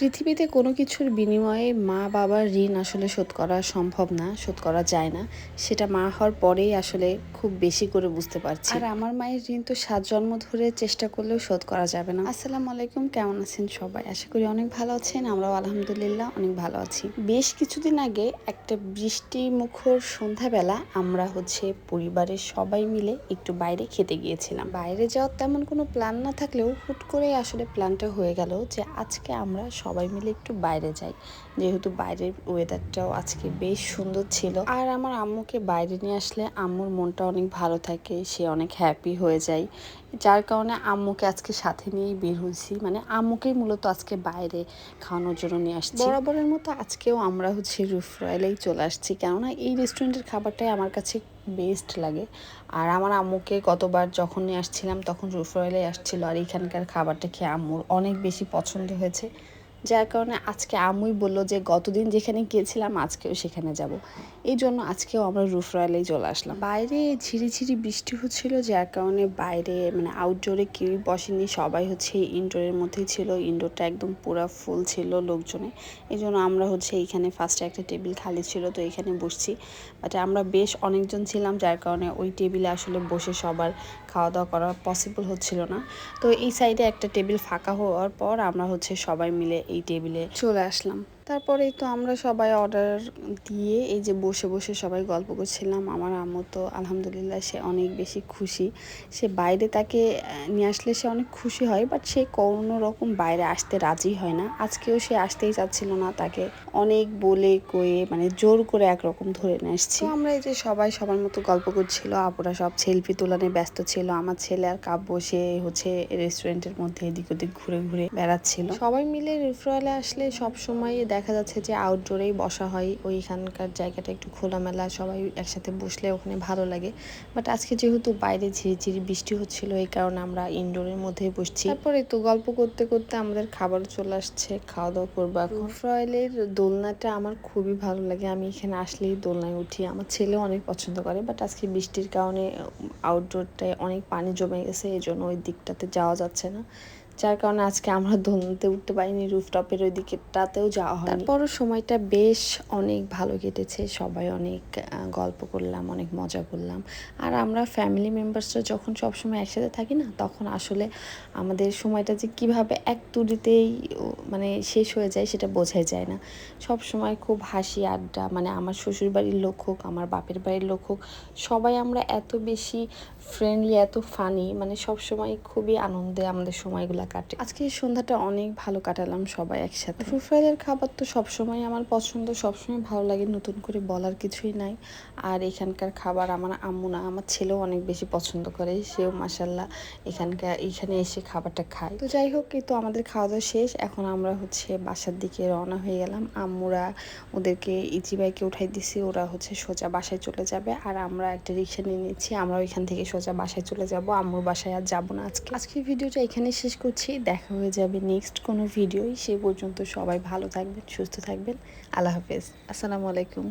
পৃথিবীতে কোনো কিছুর বিনিময়ে মা বাবার ঋণ আসলে শোধ করা সম্ভব না শোধ করা যায় না। সেটা মা হওয়ার পরেই আসলে খুব বেশি করে বুঝতে পারছি। আর আমার মায়ের ঋণ তো সাত জন্ম ধরে চেষ্টা করলেও শোধ করা যাবে না। আসসালামু আলাইকুম কেমন আছেন সবাই? আশা করি অনেক ভালো আছেন আমরাও আলহামদুলিল্লাহ অনেক ভালো আছি। বেশ কিছুদিন আগে একটা বৃষ্টি মুখর সন্ধ্যাবেলা আমরা হচ্ছে পরিবারের সবাই মিলে একটু বাইরে খেতে গিয়েছিলাম। বাইরে যাওয়ার তেমন কোনো প্ল্যান না থাকলেও হুট করে আসলে প্ল্যানটা হয়ে গেল যে আজকে আমরা সবাই মিলে একটু বাইরে যাই। যেহেতু বাইরের ওয়েদারটাও আজকে বেশ সুন্দর ছিল। আর আমার আম্মুকে বাইরে নিয়ে আসলে আম্মুর মনটা অনেক ভালো থাকে, সে অনেক হ্যাপি হয়ে যায়। যার কারণে আম্মুকে আজকে সাথে নিয়েই বের হয়েছি। মানে আম্মুকেই মূলত আজকে বাইরে খাওয়ানোর জন্য নিয়ে আসছি। বরাবরের মতো আজকেও আমরা হচ্ছে রুফ রয়েলেই চলে আসছি। কেননা এই রেস্টুরেন্টের খাবারটাই আমার কাছে বেস্ট লাগে। আর আমার আম্মুকে গতবার যখন নিয়ে আসছিলাম, তখন রুফ রয়েলে আসছিল। আর এখানকার খাবারটা খেয়ে আম্মুর অনেক বেশি পছন্দ হয়েছে। যার কারণে আজকে আম্মুই বলল যে, গতদিন যেখানে গিয়েছিলাম, আজকেও সেখানে যাব। এই জন্য আজকেও আমরা রুফ রয়েলেই চলে আসলাম। বাইরে ঝিরি ঝিরিঝিরি বৃষ্টি হচ্ছিল, যার কারণে বাইরে মানে আউটডোরে কেউ বসেনি, সবাই হচ্ছে ইনডোরের মধ্যেই ছিল ইনডোরটা একদম পুরো ফুল ছিল লোকজনে। এই জন্য আমরা হচ্ছে এইখানে ফার্স্টে একটা টেবিল খালি ছিল, তো এখানে বসছি। বাট আমরা বেশ অনেকজন ছিলাম, যার কারণে ওই টেবিলে আসলে বসে সবার খাওয়া দাওয়া করা পসিবল হচ্ছিল না। তো এই সাইডে একটা টেবিল ফাঁকা হওয়ার পর আমরা হচ্ছে সবাই মিলে এই টেবিলে চলে আসলাম। তারপরেই তো আমরা সবাই অর্ডার দিয়ে এই যে বসে বসে সবাই গল্প করছিলাম। আমার আম্মু তো আলহামদুলিল্লাহ সে অনেক বেশি খুশি। সে বাইরে তাকে নিয়ে আসলে সে অনেক খুশি হয় বাট সে কোনো রকম বাইরে আসতে রাজি হয় না। আজকেও সে আসতেই চাচ্ছিল না তাকে অনেক বলে, কয়ে মানে জোর করে একরকম ধরে নিয়ে আসছি। আমরা এই যে সবাই সবার মতো গল্প করছিল, আপুরা সব সেলফি তোলানে ব্যস্ত ছিল, আমার ছেলে আর কাব্য সে হচ্ছে রেস্টুরেন্টের মধ্যে এদিক ওদিক ঘুরে ঘুরে বেড়াচ্ছিল। সবাই মিলে রিফ্রয়েলে আসলে সব সময় দেখা যাচ্ছে যে আউটডোরেই বসা হয় ওইখানকার জায়গাটা একটু খোলামেলা সবাই একসাথে বসলে ওখানে ভালো লাগে। বাট আজকে যেহেতু বাইরে ঝিরিঝিরি বৃষ্টি হচ্ছিল এই কারণে আমরা ইনডোরের মধ্যেই বসছি। তারপরে তো গল্প করতে করতে আমাদের খাবার চলে আসছে খাওয়া দাওয়া করব এখন। ফ্রয়েলের দোলনাটা আমার খুবই ভালো লাগে। আমি এখানে আসলেই দোলনায় উঠি। আমার ছেলেও অনেক পছন্দ করে বাট আজকে বৃষ্টির কারণে আউটডোরটায় অনেক পানি জমে গেছে এই জন্য ওই দিকটাতে যাওয়া যাচ্ছে না। যার কারণে আজকে আমরা ধনুতে উঠতে পারিনি, রুফটপের ওই দিকেটাতেও যাওয়া হয় তারপরও সময়টা বেশ অনেক ভালো কেটেছে, সবাই অনেক গল্প করলাম, অনেক মজা করলাম। আর আমরা ফ্যামিলি মেম্বার্সরা যখন সবসময় একসাথে থাকি না, তখন আসলে আমাদের সময়টা যে কীভাবে এক তুড়িতেই মানে শেষ হয়ে যায় সেটা বোঝাই যায় না। সব সময় খুব হাসি, আড্ডা মানে আমার শ্বশুর বাড়ির লোক হোক, আমার বাপের বাড়ির লোক হোক, সবাই আমরা এত বেশি ফ্রেন্ডলি এত ফানি মানে সব সময় খুবই আনন্দে আমাদের সময়গুলো কাটে। আজকে সন্ধ্যাটা অনেক ভালো কাটালাম সবাই একসাথে। ফুফাইলের খাবার তো সবসময় আমার পছন্দ, সবসময় ভালো লাগে, নতুন করে বলার কিছুই নাই। আর এখানকার খাবার আমার আম্মু না, আমার ছেলেও অনেক বেশি পছন্দ করে, সেও মাসাল্লাহ এখানকার, এখানে এসে খাবারটা খায়। তো যাই হোক তো আমাদের খাওয়া দাওয়া শেষ, এখন আমরা হচ্ছে বাসার দিকে রওনা হয়ে গেলাম। আম্মুরা ওদেরকে ইজি বাইকে উঠাই দিছি, ওরা হচ্ছে সোজা বাসায় চলে যাবে। আর আমরা একটা রিক্সা নিয়ে নিচ্ছি আমরা ওইখান থেকে সোজা বাসায় চলে যাব, আম্মুর বাসায় আর যাব না আজকে। আজকের ভিডিওটা এখানে শেষ করছি। দেখা হয়ে যাবে নেক্সট কোনো ভিডিওই সে পর্যন্ত সবাই ভালো থাকবেন, সুস্থ থাকবেন। আল্লাহ হাফেজ। আসসালামু আলাইকুম।